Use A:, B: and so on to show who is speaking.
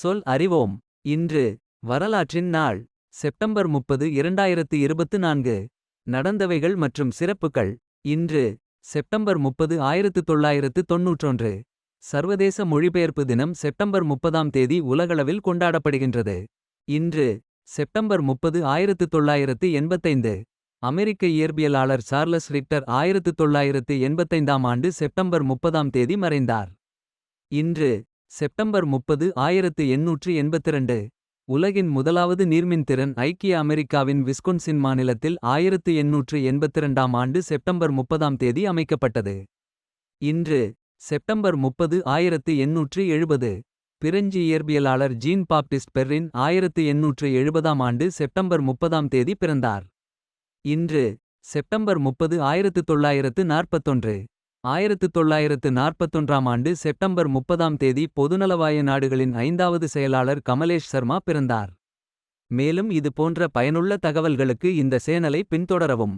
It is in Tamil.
A: சொல் அறிவோம். இன்று வரலாற்றின் நாள் செப்டம்பர் முப்பது இரண்டாயிரத்து இருபத்து நான்கு. நடந்தவைகள் மற்றும் சிறப்புகள் இன்று செப்டம்பர் முப்பது ஆயிரத்து தொள்ளாயிரத்து தொன்னூற்றொன்று. சர்வதேச மொழிபெயர்ப்பு தினம் செப்டம்பர் முப்பதாம் தேதி உலகளவில் கொண்டாடப்படுகின்றது. இன்று செப்டம்பர் முப்பது ஆயிரத்து தொள்ளாயிரத்து எண்பத்தைந்து. அமெரிக்க இயற்பியலாளர் சார்லஸ் ரிக்டர் ஆயிரத்து தொள்ளாயிரத்து எண்பத்தைந்தாம் ஆண்டு செப்டம்பர் முப்பதாம் தேதி மறைந்தார். இன்று செப்டம்பர் முப்பது ஆயிரத்து எண்ணூற்று எண்பத்திரண்டு. உலகின் முதலாவது நீர்மின்திறன் ஐக்கிய அமெரிக்காவின் விஸ்கொன்சின் மாநிலத்தில் ஆயிரத்து எண்ணூற்று எண்பத்திரண்டாம் ஆண்டு செப்டம்பர் முப்பதாம் தேதி அமைக்கப்பட்டது. இன்று செப்டம்பர் முப்பது ஆயிரத்து எண்ணூற்று எழுபது. பிரெஞ்சு இயற்பியலாளர் ஜீன் பாப்டிஸ்ட் பெர்ரின் ஆயிரத்து எண்ணூற்று எழுபதாம் ஆண்டு செப்டம்பர் முப்பதாம் தேதி பிறந்தார். இன்று செப்டம்பர் முப்பது ஆயிரத்து தொள்ளாயிரத்து நாற்பத்தொன்று. ஆயிரத்து தொள்ளாயிரத்து நாற்பத்தொன்றாம் ஆண்டு செப்டம்பர் முப்பதாம் தேதி பொதுநலவாய நாடுகளின் ஐந்தாவது செயலாளர் கமலேஷ் சர்மா பிறந்தார். மேலும் இது போன்ற பயனுள்ள தகவல்களுக்கு இந்த சேனலை பின்தொடரவும்.